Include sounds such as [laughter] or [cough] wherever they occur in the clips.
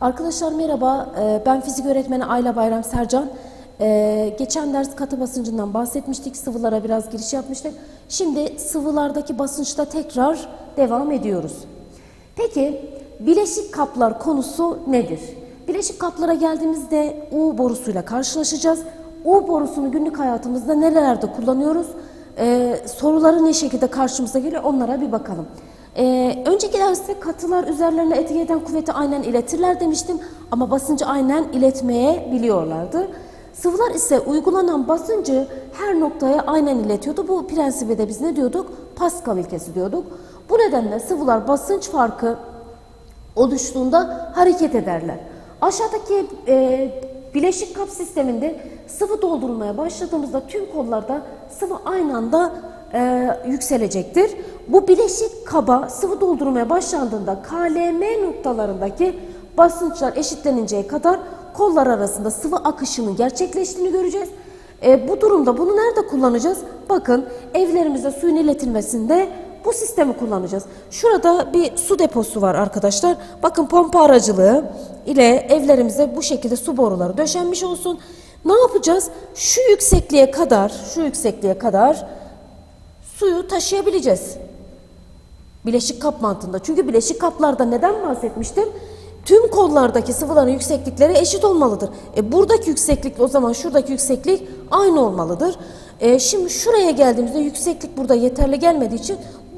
Arkadaşlar merhaba, Ee, ben fizik öğretmeni Ayla Bayram Sercan. Ee, Geçen ders katı basıncından bahsetmiştik, sıvılara biraz giriş yapmıştık. Şimdi sıvılardaki basınçta tekrar devam ediyoruz. Peki, bileşik kaplar konusu nedir? Bileşik kaplara geldiğimizde U borusuyla karşılaşacağız. U borusunu günlük hayatımızda nerelerde kullanıyoruz? Ee, soruları ne şekilde karşımıza geliyor onlara bir bakalım. Ee, önceki derste katılar üzerlerine etki eden kuvveti aynen iletirler demiştim ama basıncı aynen iletmeye biliyorlardı. Sıvılar ise uygulanan basıncı her noktaya aynen iletiyordu. Bu prensibe de biz ne diyorduk? Pascal ilkesi diyorduk. Bu nedenle sıvılar basınç farkı oluştuğunda hareket ederler. Aşağıdaki e, bileşik kap sisteminde sıvı doldurulmaya başladığımızda tüm kollarda sıvı aynı anda e, yükselecektir. Bu bileşik kaba sıvı doldurulmaya başlandığında KLM noktalarındaki basınçlar eşitleninceye kadar kollar arasında sıvı akışının gerçekleştiğini göreceğiz. E, bu durumda bunu nerede kullanacağız? Bakın evlerimize suyun iletilmesinde bu sistemi kullanacağız. Şurada bir su deposu var arkadaşlar. Bakın pompa aracılığı ile evlerimize bu şekilde su boruları döşenmiş olsun. Ne yapacağız? Şu yüksekliğe kadar, şu yüksekliğe kadar suyu taşıyabileceğiz. Bileşik kap mantığında. Çünkü bileşik kaplarda neden bahsetmiştim? Tüm kollardaki sıvıların yükseklikleri eşit olmalıdır. E buradaki yükseklik o zaman şuradaki yükseklik aynı olmalıdır. E şimdi şuraya geldiğimizde yükseklik burada yeterli gelmediği için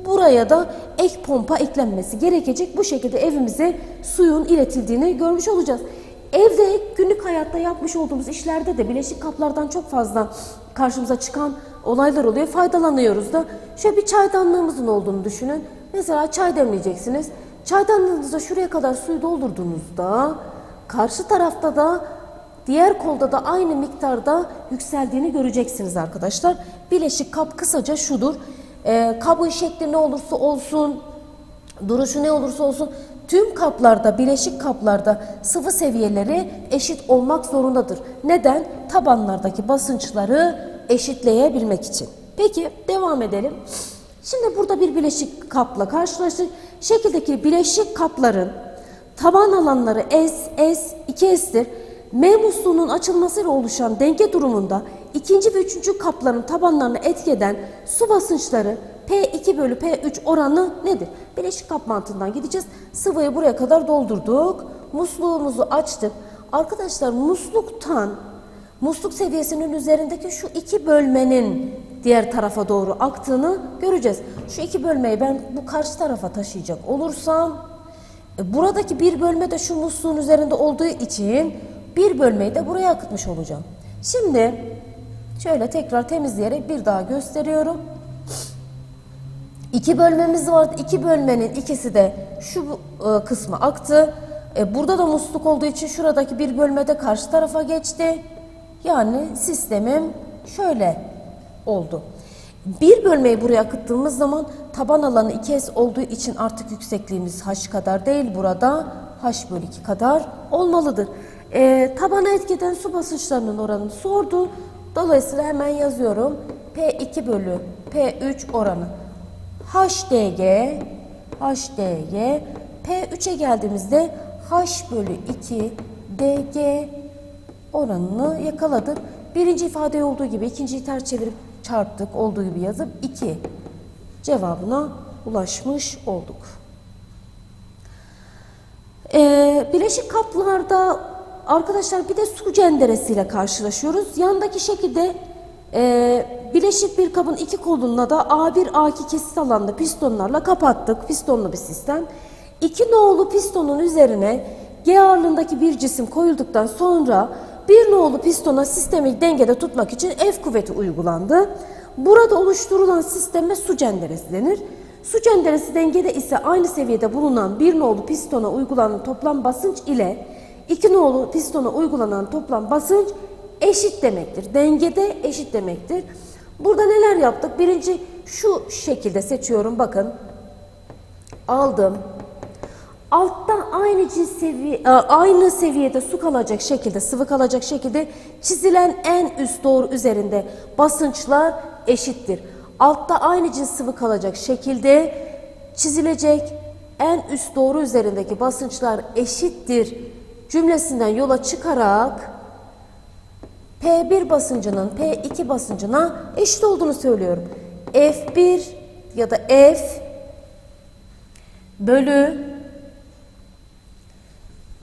buraya da ek pompa eklenmesi gerekecek. Bu şekilde evimize suyun iletildiğini görmüş olacağız. Evde günlük hayatta yapmış olduğumuz işlerde de bileşik kaplardan çok fazla karşımıza çıkan olaylar oluyor. Faydalanıyoruz da. Şöyle bir çaydanlığımızın olduğunu düşünün. Mesela çay demleyeceksiniz. Çaydanlığınıza şuraya kadar suyu doldurduğunuzda karşı tarafta da diğer kolda da aynı miktarda yükseldiğini göreceksiniz arkadaşlar. Bileşik kap kısaca şudur. Ee, kabın şekli ne olursa olsun, duruşu ne olursa olsun tüm kaplarda, bileşik kaplarda sıvı seviyeleri eşit olmak zorundadır. Neden? Tabanlardaki basınçları eşitleyebilmek için. Peki devam edelim. Şimdi burada bir bileşik kapla karşılaştık. Şekildeki bileşik kapların taban alanları S, S, 2S'tir. M musluğunun açılmasıyla oluşan denge durumunda ikinci ve üçüncü kapların tabanlarını etki eden su basınçları P2 bölü P3 oranı nedir? Bileşik kap mantığından gideceğiz. Sıvıyı buraya kadar doldurduk. Musluğumuzu açtık. Arkadaşlar musluktan musluk seviyesinin üzerindeki şu iki bölmenin diğer tarafa doğru aktığını göreceğiz. Şu iki bölmeyi ben bu karşı tarafa taşıyacak olursam e, buradaki bir bölme de şu musluğun üzerinde olduğu için bir bölmeyi de buraya akıtmış olacağım. Şimdi şöyle tekrar temizleyerek bir daha gösteriyorum. İki bölmemiz vardı. İki bölmenin ikisi de şu e, kısmı aktı. E, burada da musluk olduğu için şuradaki bir bölmede karşı tarafa geçti. Yani sistemim şöyle oldu. Bir bölmeyi buraya akıttığımız zaman taban alanı 2S olduğu için artık yüksekliğimiz H kadar değil burada H bölü 2 kadar olmalıdır. E, tabana etkeden su basınçlarının oranını sordu. Dolayısıyla hemen yazıyorum. P2 bölü P3 oranı. HDG, HDG, P3'e geldiğimizde H bölü 2 DG oranını yakaladık. Birinci ifade olduğu gibi ikinciyi ters çevirip çarptık olduğu gibi yazıp 2 cevabına ulaşmış olduk. Ee, bileşik kaplarda arkadaşlar bir de su cenderesiyle karşılaşıyoruz. Yandaki şekilde e, bileşik bir kabın iki koluna da A1 A2 kesit alanda pistonlarla kapattık. Pistonlu bir sistem. İki nolu pistonun üzerine G ağırlığındaki bir cisim koyulduktan sonra bir nolu pistona sistemi dengede tutmak için F kuvveti uygulandı. Burada oluşturulan sisteme su cenderesi denir. Su cenderesi dengede ise aynı seviyede bulunan bir nolu pistona uygulanan toplam basınç ile iki nolu pistona uygulanan toplam basınç eşit demektir. Dengede eşit demektir. Burada neler yaptık? Birinci şu şekilde seçiyorum bakın. Aldım. alttan aynı seviye aynı seviyede su kalacak şekilde sıvı kalacak şekilde çizilen en üst doğru üzerinde basınçlar eşittir. Altta aynı cins sıvı kalacak şekilde çizilecek en üst doğru üzerindeki basınçlar eşittir cümlesinden yola çıkarak P1 basıncının P2 basıncına eşit olduğunu söylüyorum. F1 ya da F bölü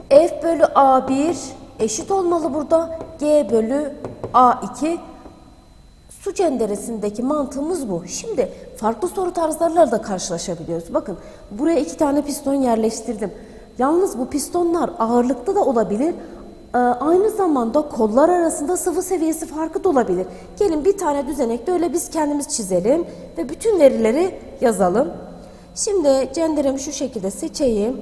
F bölü A1 eşit olmalı burada. G bölü A2 su cenderesindeki mantığımız bu. Şimdi farklı soru tarzlarıyla da karşılaşabiliyoruz. Bakın buraya iki tane piston yerleştirdim. Yalnız bu pistonlar ağırlıkta da olabilir. Ee, Aynı zamanda kollar arasında sıvı seviyesi farkı da olabilir. Gelin bir tane düzenekte öyle biz kendimiz çizelim ve bütün verileri yazalım. Şimdi cenderemi şu şekilde seçeyim.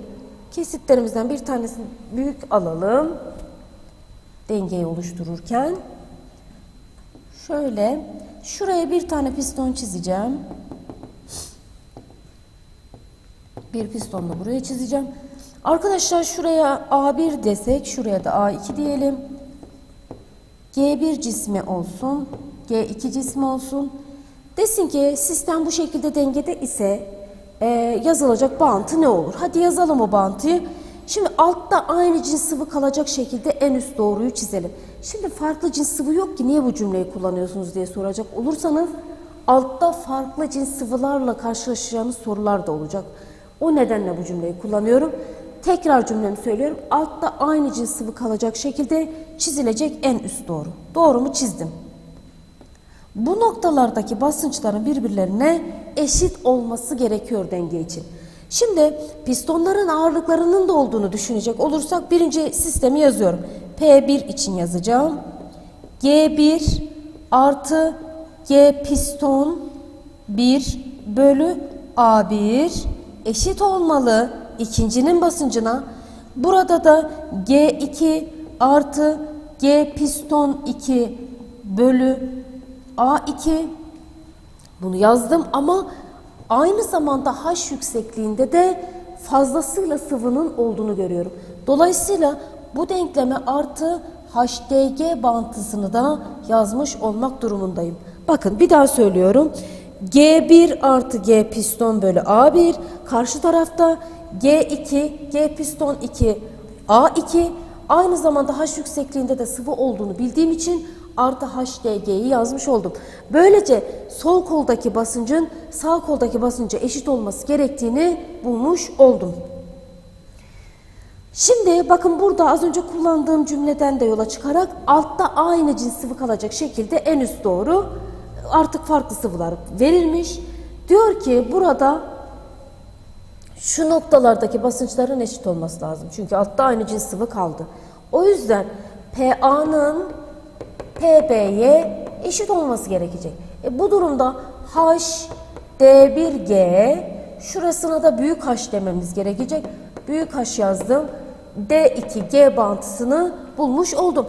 Kesitlerimizden bir tanesini büyük alalım. Dengeyi oluştururken. Şöyle şuraya bir tane piston çizeceğim. Bir piston da buraya çizeceğim. Arkadaşlar şuraya A1 desek şuraya da A2 diyelim. G1 cismi olsun. G2 cismi olsun. Desin ki sistem bu şekilde dengede ise e, yazılacak bağıntı ne olur? Hadi yazalım o bağıntıyı. Şimdi altta aynı cins sıvı kalacak şekilde en üst doğruyu çizelim. Şimdi farklı cins sıvı yok ki niye bu cümleyi kullanıyorsunuz diye soracak olursanız altta farklı cins sıvılarla karşılaşacağımız sorular da olacak. O nedenle bu cümleyi kullanıyorum. Tekrar cümlemi söylüyorum. Altta aynı cins sıvı kalacak şekilde çizilecek en üst doğru. Doğrumu çizdim. Bu noktalardaki basınçların birbirlerine eşit olması gerekiyor denge için. Şimdi pistonların ağırlıklarının da olduğunu düşünecek olursak birinci sistemi yazıyorum. P1 için yazacağım. G1 artı G piston 1 bölü A1 eşit olmalı ikincinin basıncına. Burada da G2 artı G piston 2 bölü A2 bunu yazdım ama aynı zamanda H yüksekliğinde de fazlasıyla sıvının olduğunu görüyorum. Dolayısıyla bu denkleme artı HDG bağıntısını da yazmış olmak durumundayım. Bakın bir daha söylüyorum. G1 artı G piston bölü A1 karşı tarafta G2 G piston 2 A2 aynı zamanda H yüksekliğinde de sıvı olduğunu bildiğim için artı HDG'yi yazmış oldum. Böylece sol koldaki basıncın sağ koldaki basınca eşit olması gerektiğini bulmuş oldum. Şimdi bakın burada az önce kullandığım cümleden de yola çıkarak altta aynı cins sıvı kalacak şekilde en üst doğru artık farklı sıvılar verilmiş. Diyor ki burada şu noktalardaki basınçların eşit olması lazım. Çünkü altta aynı cins sıvı kaldı. O yüzden PA'nın PB'ye eşit olması gerekecek. E bu durumda H D1G şurasına da büyük H dememiz gerekecek. Büyük H yazdım. D2G bağıntısını bulmuş oldum.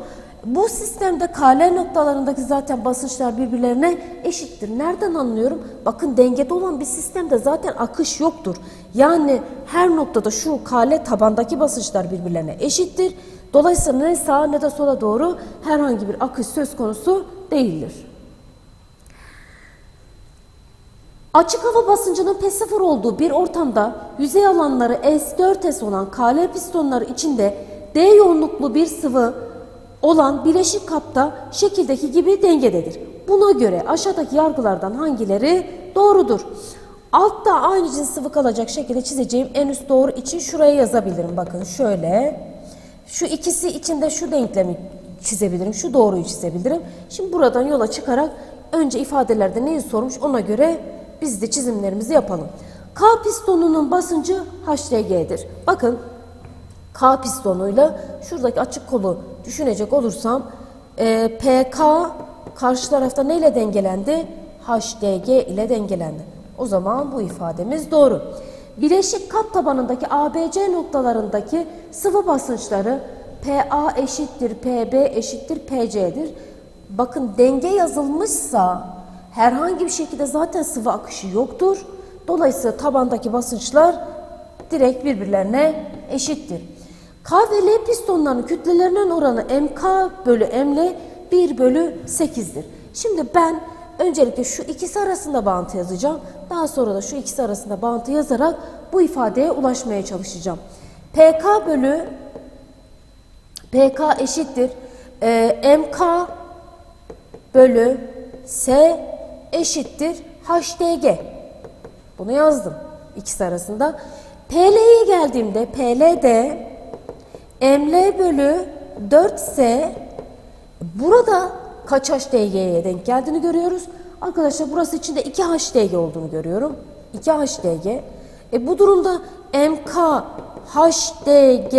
Bu sistemde KL noktalarındaki zaten basınçlar birbirlerine eşittir. Nereden anlıyorum? Bakın dengede olan bir sistemde zaten akış yoktur. Yani her noktada şu KL tabandaki basınçlar birbirlerine eşittir. Dolayısıyla ne sağa ne de sola doğru herhangi bir akış söz konusu değildir. Açık hava basıncının P0 olduğu bir ortamda yüzey alanları S4S olan KL pistonları içinde D yoğunluklu bir sıvı olan bileşik kapta şekildeki gibi dengededir. Buna göre aşağıdaki yargılardan hangileri doğrudur? Altta aynı cins sıvı kalacak şekilde çizeceğim en üst doğru için şuraya yazabilirim. Bakın şöyle. Şu ikisi içinde şu denklemi çizebilirim. Şu doğruyu çizebilirim. Şimdi buradan yola çıkarak önce ifadelerde neyi sormuş ona göre biz de çizimlerimizi yapalım. K pistonunun basıncı HDG'dir. Bakın K pistonuyla şuradaki açık kolu düşünecek olursam e, PK karşı tarafta neyle dengelendi? HDG ile dengelendi. O zaman bu ifademiz doğru. Bileşik kat tabanındaki ABC noktalarındaki sıvı basınçları PA eşittir PB eşittir PC'dir. Bakın denge yazılmışsa herhangi bir şekilde zaten sıvı akışı yoktur. Dolayısıyla tabandaki basınçlar direkt birbirlerine eşittir. K ve L pistonlarının kütlelerinin oranı MK bölü ML 1 bölü 8'dir. Şimdi ben öncelikle şu ikisi arasında bağıntı yazacağım. Daha sonra da şu ikisi arasında bağıntı yazarak bu ifadeye ulaşmaya çalışacağım. PK bölü PK eşittir. Ee, MK bölü S eşittir HDG. Bunu yazdım ikisi arasında. PL'ye geldiğimde PL'de ML bölü 4S burada kaç HDG'ye denk geldiğini görüyoruz. Arkadaşlar burası içinde 2 HDG olduğunu görüyorum. 2 HDG. E bu durumda MK HDG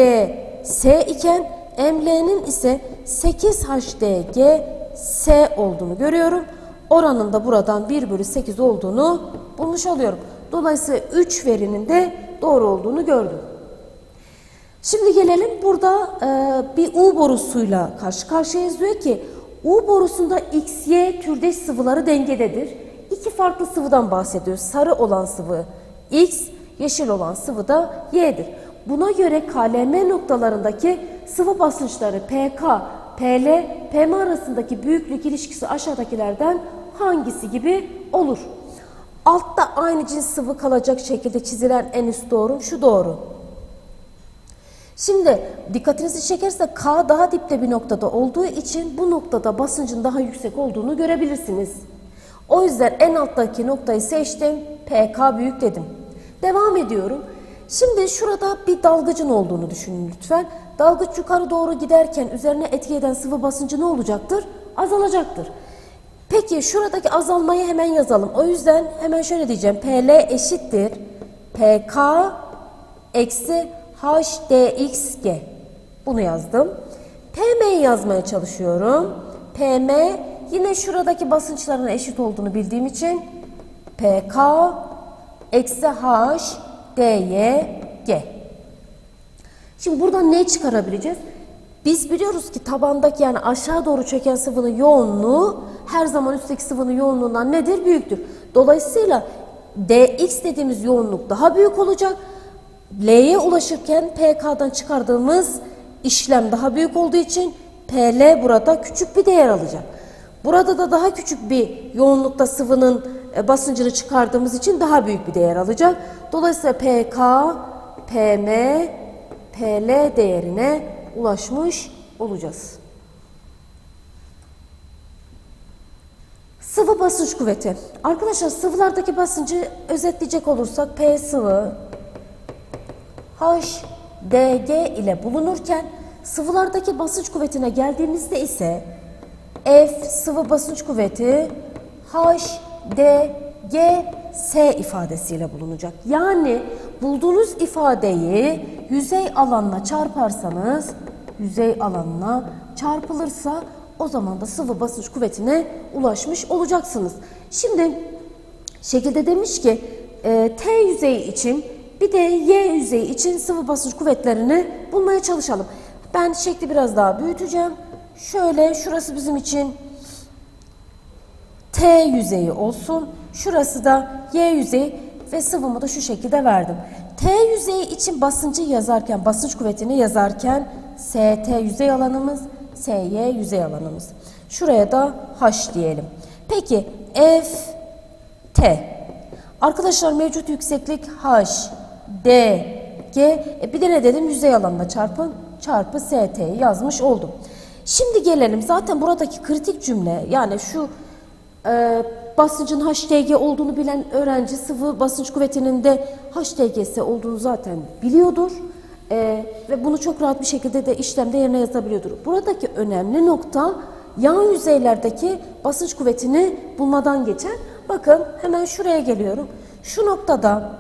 S iken ML'nin ise 8 HDG S olduğunu görüyorum. Oranın da buradan 1 bölü 8 olduğunu bulmuş oluyorum. Dolayısıyla 3 verinin de doğru olduğunu gördüm. Şimdi gelelim burada e, bir U borusuyla karşı karşıyayız diyor ki U borusunda X, Y türdeş sıvıları dengededir. İki farklı sıvıdan bahsediyor. Sarı olan sıvı X, yeşil olan sıvı da Y'dir. Buna göre KLM noktalarındaki sıvı basınçları PK, PL, PM arasındaki büyüklük ilişkisi aşağıdakilerden hangisi gibi olur? Altta aynı cins sıvı kalacak şekilde çizilen en üst doğru şu doğru. Şimdi dikkatinizi çekerse K daha dipte bir noktada olduğu için bu noktada basıncın daha yüksek olduğunu görebilirsiniz. O yüzden en alttaki noktayı seçtim. PK büyük dedim. Devam ediyorum. Şimdi şurada bir dalgıcın olduğunu düşünün lütfen. Dalgıç yukarı doğru giderken üzerine etki eden sıvı basıncı ne olacaktır? Azalacaktır. Peki şuradaki azalmayı hemen yazalım. O yüzden hemen şöyle diyeceğim. PL eşittir. PK eksi HDXG. Bunu yazdım. PM'yi yazmaya çalışıyorum. PM yine şuradaki basınçların eşit olduğunu bildiğim için PK eksi H DYG. Şimdi buradan ne çıkarabileceğiz? Biz biliyoruz ki tabandaki yani aşağı doğru çöken sıvının yoğunluğu her zaman üstteki sıvının yoğunluğundan nedir? Büyüktür. Dolayısıyla dx dediğimiz yoğunluk daha büyük olacak. L'ye ulaşırken PK'dan çıkardığımız işlem daha büyük olduğu için PL burada küçük bir değer alacak. Burada da daha küçük bir yoğunlukta sıvının e, basıncını çıkardığımız için daha büyük bir değer alacak. Dolayısıyla PK, PM, PL değerine ulaşmış olacağız. Sıvı basınç kuvveti. Arkadaşlar sıvılardaki basıncı özetleyecek olursak P sıvı HDG ile bulunurken sıvılardaki basınç kuvvetine geldiğimizde ise F sıvı basınç kuvveti HDG S ifadesiyle bulunacak. Yani bulduğunuz ifadeyi yüzey alanla çarparsanız yüzey alanına çarpılırsa o zaman da sıvı basınç kuvvetine ulaşmış olacaksınız. Şimdi şekilde demiş ki e, T yüzeyi için bir de Y yüzeyi için sıvı basınç kuvvetlerini bulmaya çalışalım. Ben şekli biraz daha büyüteceğim. Şöyle şurası bizim için T yüzeyi olsun. Şurası da Y yüzeyi ve sıvımı da şu şekilde verdim. T yüzeyi için basıncı yazarken, basınç kuvvetini yazarken ST yüzey alanımız, SY yüzey alanımız. Şuraya da H diyelim. Peki F T. Arkadaşlar mevcut yükseklik H, D, G. E bir de ne dedim? Yüzey alanına çarpın. Çarpı ST'yi yazmış oldum. Şimdi gelelim. Zaten buradaki kritik cümle yani şu e, basıncın HDG olduğunu bilen öğrenci sıvı basınç kuvvetinin de HDG'si olduğunu zaten biliyordur. E, ve bunu çok rahat bir şekilde de işlemde yerine yazabiliyordur. Buradaki önemli nokta yan yüzeylerdeki basınç kuvvetini bulmadan geçer. Bakın hemen şuraya geliyorum. Şu noktada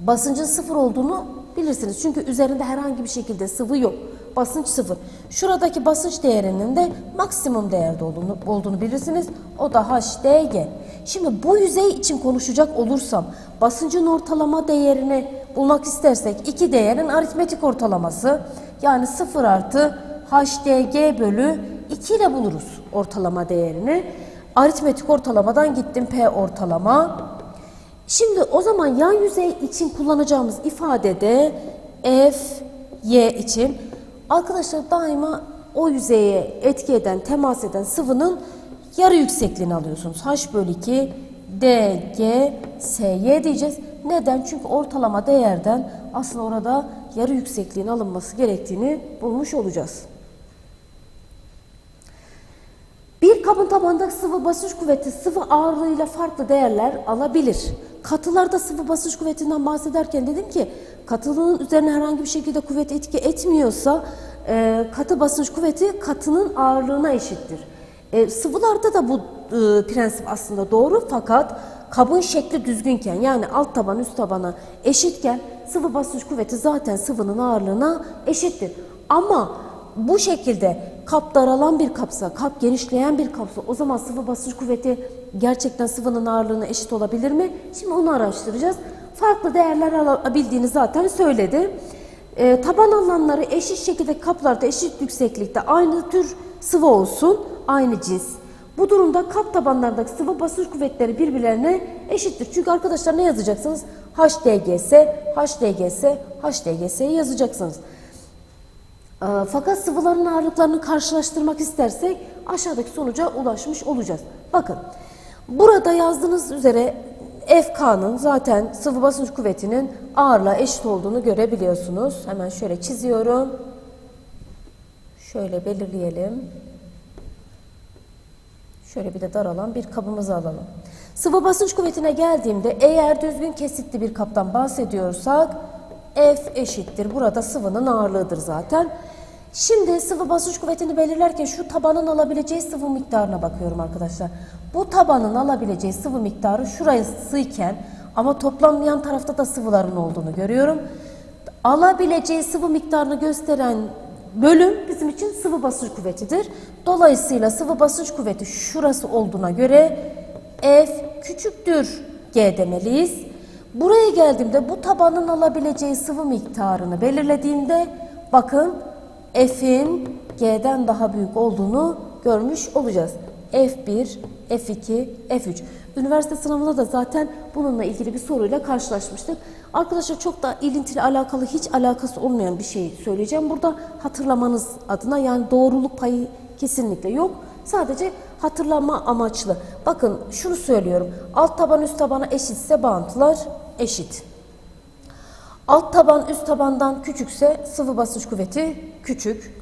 basıncın sıfır olduğunu bilirsiniz. Çünkü üzerinde herhangi bir şekilde sıvı yok. Basınç sıfır. Şuradaki basınç değerinin de maksimum değerde olduğunu, olduğunu bilirsiniz. O da HDG. Şimdi bu yüzey için konuşacak olursam basıncın ortalama değerini bulmak istersek iki değerin aritmetik ortalaması yani 0 artı HDG bölü 2 ile buluruz ortalama değerini. Aritmetik ortalamadan gittim P ortalama Şimdi o zaman yan yüzey için kullanacağımız ifadede F, Y için arkadaşlar daima o yüzeye etki eden, temas eden sıvının yarı yüksekliğini alıyorsunuz. H bölü 2 D, G, S, Y diyeceğiz. Neden? Çünkü ortalama değerden aslında orada yarı yüksekliğin alınması gerektiğini bulmuş olacağız. Bir kabın tabanındaki sıvı basınç kuvveti sıvı ağırlığıyla farklı değerler alabilir. Katılarda sıvı basınç kuvvetinden bahsederken dedim ki katılığın üzerine herhangi bir şekilde kuvvet etki etmiyorsa e, katı basınç kuvveti katının ağırlığına eşittir. E, sıvılarda da bu e, prensip aslında doğru fakat kabın şekli düzgünken yani alt taban üst tabana eşitken sıvı basınç kuvveti zaten sıvının ağırlığına eşittir. Ama bu şekilde kap daralan bir kapsa, kap genişleyen bir kapsa o zaman sıvı basınç kuvveti gerçekten sıvının ağırlığına eşit olabilir mi? Şimdi onu araştıracağız. Farklı değerler alabildiğini zaten söyledi. Ee, taban alanları eşit şekilde kaplarda eşit yükseklikte aynı tür sıvı olsun, aynı cins. Bu durumda kap tabanlarındaki sıvı basınç kuvvetleri birbirlerine eşittir. Çünkü arkadaşlar ne yazacaksınız? HDGS, HDGS, HDGS'yi yazacaksınız. Ee, Fakat sıvıların ağırlıklarını karşılaştırmak istersek aşağıdaki sonuca ulaşmış olacağız. Bakın burada yazdığınız üzere FK'nın zaten sıvı basınç kuvvetinin ağırlığa eşit olduğunu görebiliyorsunuz. Hemen şöyle çiziyorum. Şöyle belirleyelim. Şöyle bir de daralan bir kabımızı alalım. Sıvı basınç kuvvetine geldiğimde eğer düzgün kesitli bir kaptan bahsediyorsak F eşittir. Burada sıvının ağırlığıdır zaten. Şimdi sıvı basınç kuvvetini belirlerken şu tabanın alabileceği sıvı miktarına bakıyorum arkadaşlar. Bu tabanın alabileceği sıvı miktarı şurasıyken ama toplam yan tarafta da sıvıların olduğunu görüyorum. Alabileceği sıvı miktarını gösteren bölüm bizim için sıvı basınç kuvvetidir. Dolayısıyla sıvı basınç kuvveti şurası olduğuna göre F küçüktür G demeliyiz. Buraya geldiğimde bu tabanın alabileceği sıvı miktarını belirlediğimde bakın F'in G'den daha büyük olduğunu görmüş olacağız. F1, F2, F3. Üniversite sınavında da zaten bununla ilgili bir soruyla karşılaşmıştık. Arkadaşlar çok da ilintili alakalı hiç alakası olmayan bir şey söyleyeceğim. Burada hatırlamanız adına yani doğruluk payı kesinlikle yok. Sadece hatırlama amaçlı. Bakın şunu söylüyorum. Alt taban üst tabana eşitse bağıntılar eşit. Alt taban üst tabandan küçükse sıvı basınç kuvveti küçük.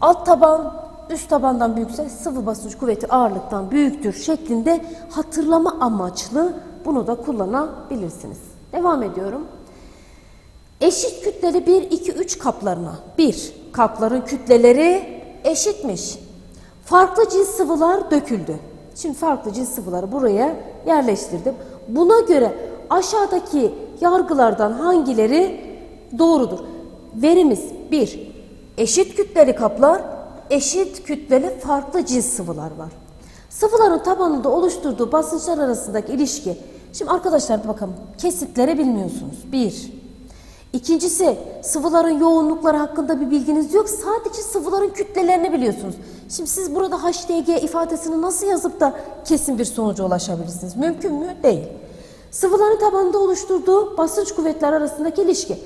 Alt taban üst tabandan büyükse sıvı basınç kuvveti ağırlıktan büyüktür şeklinde hatırlama amaçlı bunu da kullanabilirsiniz. Devam ediyorum. Eşit kütleli 1, 2, 3 kaplarına. 1. Kapların kütleleri eşitmiş. Farklı cins sıvılar döküldü. Şimdi farklı cins sıvıları buraya yerleştirdim. Buna göre aşağıdaki yargılardan hangileri doğrudur? Verimiz 1. Eşit kütleli kaplar, eşit kütleli farklı cins sıvılar var. Sıvıların tabanında oluşturduğu basınçlar arasındaki ilişki. Şimdi arkadaşlar bakın kesitleri bilmiyorsunuz. 1. İkincisi sıvıların yoğunlukları hakkında bir bilginiz yok. Sadece sıvıların kütlelerini biliyorsunuz. Şimdi siz burada HDG ifadesini nasıl yazıp da kesin bir sonuca ulaşabilirsiniz? Mümkün mü? Değil. Sıvıların tabanında oluşturduğu basınç kuvvetler arasındaki ilişki.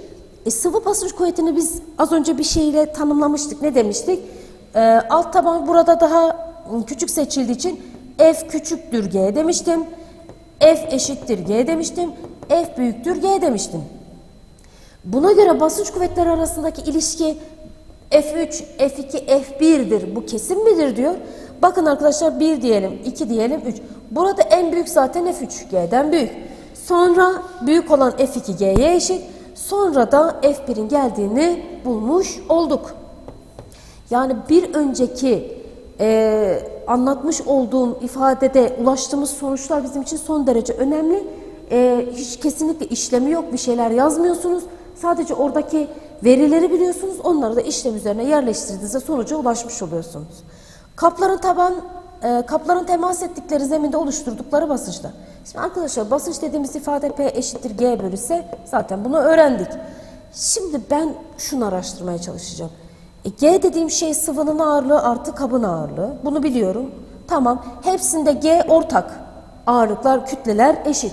E, sıvı basınç kuvvetini biz az önce bir şeyle tanımlamıştık. Ne demiştik? E, alt taban burada daha küçük seçildiği için F küçüktür G demiştim. F eşittir G demiştim. F büyüktür G demiştim. Buna göre basınç kuvvetleri arasındaki ilişki F3, F2, F1'dir. Bu kesin midir diyor. Bakın arkadaşlar 1 diyelim, 2 diyelim, 3. Burada en büyük zaten F3, G'den büyük. Sonra büyük olan F2 G'ye eşit. Sonra da F1'in geldiğini bulmuş olduk. Yani bir önceki e, anlatmış olduğum ifadede ulaştığımız sonuçlar bizim için son derece önemli. E, hiç kesinlikle işlemi yok, bir şeyler yazmıyorsunuz. Sadece oradaki verileri biliyorsunuz, onları da işlem üzerine yerleştirdiğinizde sonuca ulaşmış oluyorsunuz. Kapların taban, e, kapların temas ettikleri zeminde oluşturdukları basınçlar. Şimdi arkadaşlar basınç dediğimiz ifade P eşittir G bölü S. Zaten bunu öğrendik. Şimdi ben şunu araştırmaya çalışacağım. E, G dediğim şey sıvının ağırlığı artı kabın ağırlığı. Bunu biliyorum. Tamam. Hepsinde G ortak. Ağırlıklar, kütleler eşit.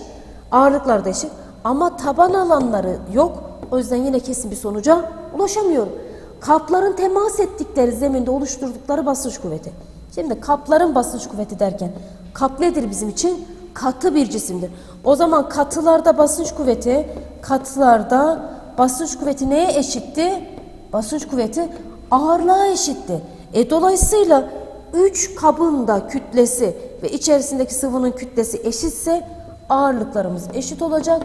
Ağırlıklar da eşit. Ama taban alanları yok. O yüzden yine kesin bir sonuca ulaşamıyorum. Kapların temas ettikleri zeminde oluşturdukları basınç kuvveti. Şimdi kapların basınç kuvveti derken kap nedir bizim için? Katı bir cisimdir. O zaman katılarda basınç kuvveti, katılarda basınç kuvveti neye eşitti? Basınç kuvveti ağırlığa eşitti. E dolayısıyla 3 kabın da kütlesi ve içerisindeki sıvının kütlesi eşitse ağırlıklarımız eşit olacak.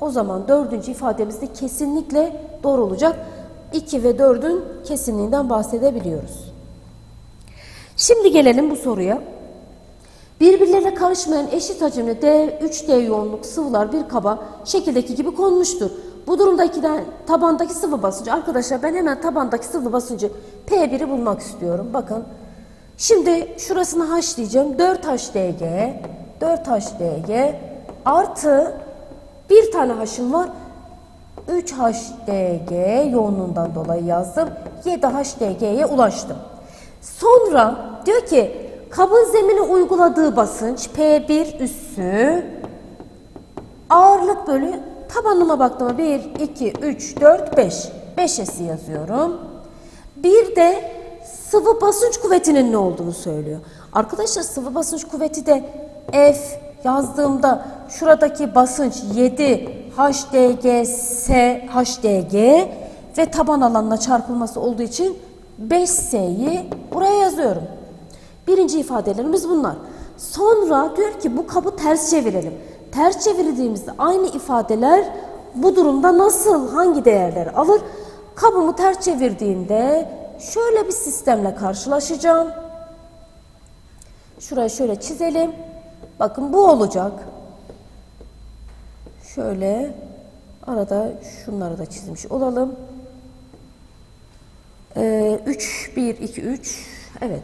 O zaman dördüncü ifademiz de kesinlikle doğru olacak. 2 ve 4'ün kesinliğinden bahsedebiliyoruz. Şimdi gelelim bu soruya. Birbirlerine karışmayan eşit hacimli D, 3D yoğunluk sıvılar bir kaba şekildeki gibi konmuştur. Bu durumda tabandaki sıvı basıncı. Arkadaşlar ben hemen tabandaki sıvı basıncı P1'i bulmak istiyorum. Bakın. Şimdi şurasını H diyeceğim. 4HDG, 4HDG artı bir tane H'ım var. 3HDG yoğunluğundan dolayı yazdım. 7HDG'ye ulaştım. Sonra diyor ki kabın zemine uyguladığı basınç P1 üssü ağırlık bölü tabanıma baktığımda 1, 2, 3, 4, 5. 5'esi yazıyorum. Bir de sıvı basınç kuvvetinin ne olduğunu söylüyor. Arkadaşlar sıvı basınç kuvveti de F yazdığımda şuradaki basınç 7 HDGS HDG ve taban alanına çarpılması olduğu için 5S'yi buraya yazıyorum. Birinci ifadelerimiz bunlar. Sonra diyor ki bu kabı ters çevirelim. Ters çevirdiğimizde aynı ifadeler bu durumda nasıl, hangi değerler alır? Kabımı ters çevirdiğimde şöyle bir sistemle karşılaşacağım. Şurayı şöyle çizelim. Bakın bu olacak. Şöyle arada şunları da çizmiş olalım. Ee, 3, 1, 2, 3. Evet.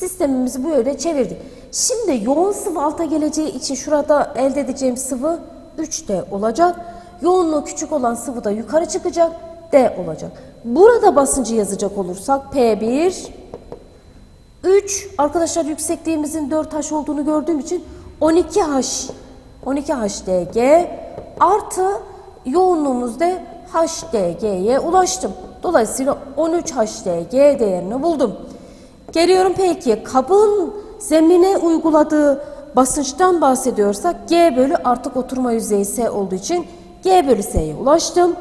Sistemimizi böyle çevirdik. Şimdi yoğun sıvı alta geleceği için şurada elde edeceğim sıvı 3D olacak. Yoğunluğu küçük olan sıvı da yukarı çıkacak. D olacak. Burada basıncı yazacak olursak P1 3 arkadaşlar yüksekliğimizin 4H olduğunu gördüğüm için 12H 12HDG artı yoğunluğumuz da HDG'ye ulaştım. Dolayısıyla 13HDG değerini buldum. Geliyorum peki kabın zemine uyguladığı basınçtan bahsediyorsak G bölü artık oturma yüzeyi S olduğu için G bölü S'ye ulaştım.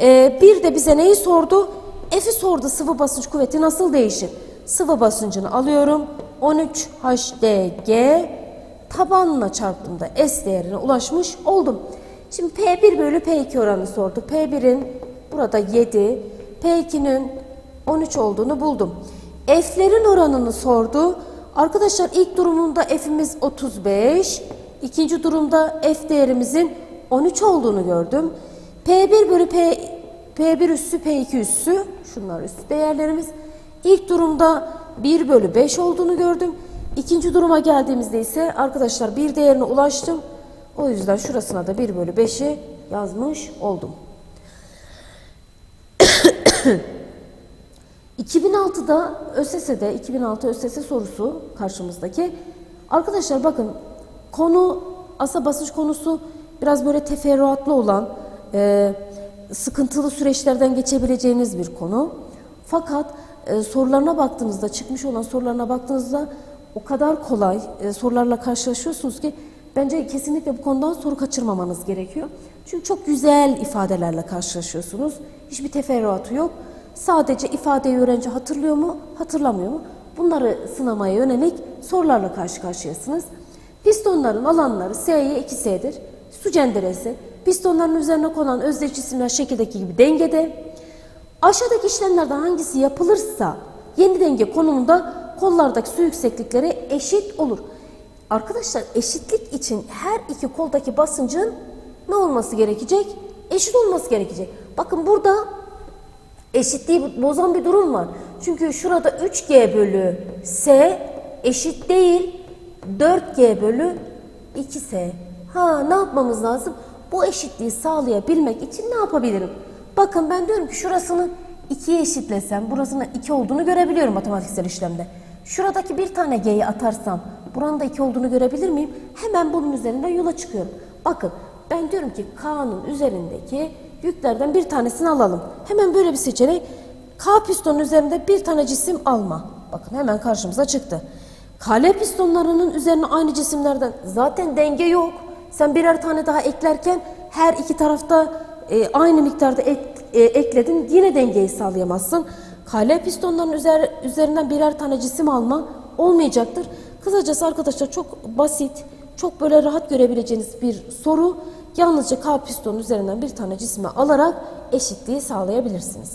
Ee, bir de bize neyi sordu? F'i sordu sıvı basınç kuvveti nasıl değişir? Sıvı basıncını alıyorum. 13 HDG tabanına çarptığımda S değerine ulaşmış oldum. Şimdi P1 bölü P2 oranı sordu. P1'in burada 7, P2'nin 13 olduğunu buldum. F'lerin oranını sordu. Arkadaşlar ilk durumunda F'imiz 35, ikinci durumda F değerimizin 13 olduğunu gördüm. P1 bölü P, P1 üssü P2 üssü, şunlar üssü değerlerimiz. İlk durumda 1 bölü 5 olduğunu gördüm. İkinci duruma geldiğimizde ise arkadaşlar bir değerine ulaştım. O yüzden şurasına da 1 bölü 5'i yazmış oldum. [coughs] 2006'da ÖSS'de 2006 ÖSS sorusu karşımızdaki. Arkadaşlar bakın konu asa basınç konusu biraz böyle teferruatlı olan e, sıkıntılı süreçlerden geçebileceğiniz bir konu. Fakat e, sorularına baktığınızda çıkmış olan sorularına baktığınızda o kadar kolay e, sorularla karşılaşıyorsunuz ki bence kesinlikle bu konudan soru kaçırmamanız gerekiyor. Çünkü çok güzel ifadelerle karşılaşıyorsunuz. Hiçbir teferruatı yok. Sadece ifadeyi öğrenci hatırlıyor mu, hatırlamıyor mu? Bunları sınamaya yönelik sorularla karşı karşıyasınız. Pistonların alanları S'ye 2S'dir. Su cenderesi. Pistonların üzerine konan özdeş cisimler şekildeki gibi dengede. Aşağıdaki işlemlerden hangisi yapılırsa yeni denge konumunda kollardaki su yükseklikleri eşit olur. Arkadaşlar eşitlik için her iki koldaki basıncın ne olması gerekecek? Eşit olması gerekecek. Bakın burada eşitliği bozan bir durum var. Çünkü şurada 3G bölü S eşit değil 4G bölü 2S. Ha ne yapmamız lazım? Bu eşitliği sağlayabilmek için ne yapabilirim? Bakın ben diyorum ki şurasını 2'ye eşitlesem burasının 2 olduğunu görebiliyorum matematiksel işlemde. Şuradaki bir tane G'yi atarsam buranın da 2 olduğunu görebilir miyim? Hemen bunun üzerinden yola çıkıyorum. Bakın Ben diyorum ki K'nın üzerindeki yüklerden bir tanesini alalım. Hemen böyle bir seçenek. K pistonun üzerinde bir tane cisim alma. Bakın hemen karşımıza çıktı. Kale pistonlarının üzerine aynı cisimlerden zaten denge yok. Sen birer tane daha eklerken her iki tarafta e, aynı miktarda ek- e, ekledin yine dengeyi sağlayamazsın. Kale pistonların üzer, üzerinden birer tane cisim alma olmayacaktır. Kısacası arkadaşlar çok basit, çok böyle rahat görebileceğiniz bir soru. Yalnızca K pistonun üzerinden bir tane cismi alarak eşitliği sağlayabilirsiniz.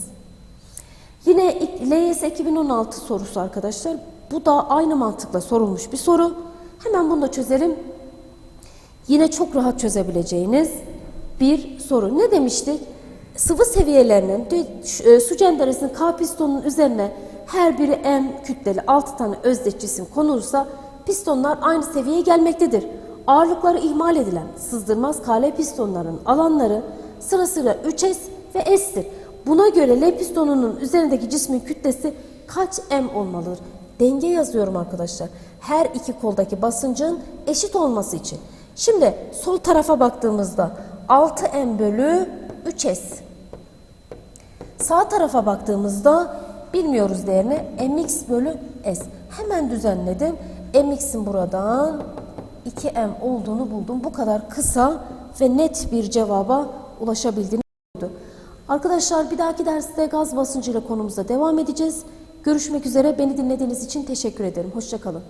Yine LYS 2016 sorusu arkadaşlar. Bu da aynı mantıkla sorulmuş bir soru. Hemen bunu da çözelim. Yine çok rahat çözebileceğiniz bir soru. Ne demiştik? Sıvı seviyelerinin e, su cenderesinin K pistonunun üzerine her biri M kütleli 6 tane özdeş cisim konulursa pistonlar aynı seviyeye gelmektedir. Ağırlıkları ihmal edilen sızdırmaz KL pistonların alanları sırasıyla 3S ve S'tir. Buna göre L pistonunun üzerindeki cismin kütlesi kaç M olmalıdır? Denge yazıyorum arkadaşlar. Her iki koldaki basıncın eşit olması için. Şimdi sol tarafa baktığımızda 6M bölü 3S. Sağ tarafa baktığımızda bilmiyoruz değerini mx bölü s. Hemen düzenledim. mx'in buradan 2m olduğunu buldum. Bu kadar kısa ve net bir cevaba ulaşabildiğini oldu. Arkadaşlar bir dahaki derste gaz basıncıyla konumuza devam edeceğiz. Görüşmek üzere. Beni dinlediğiniz için teşekkür ederim. Hoşçakalın.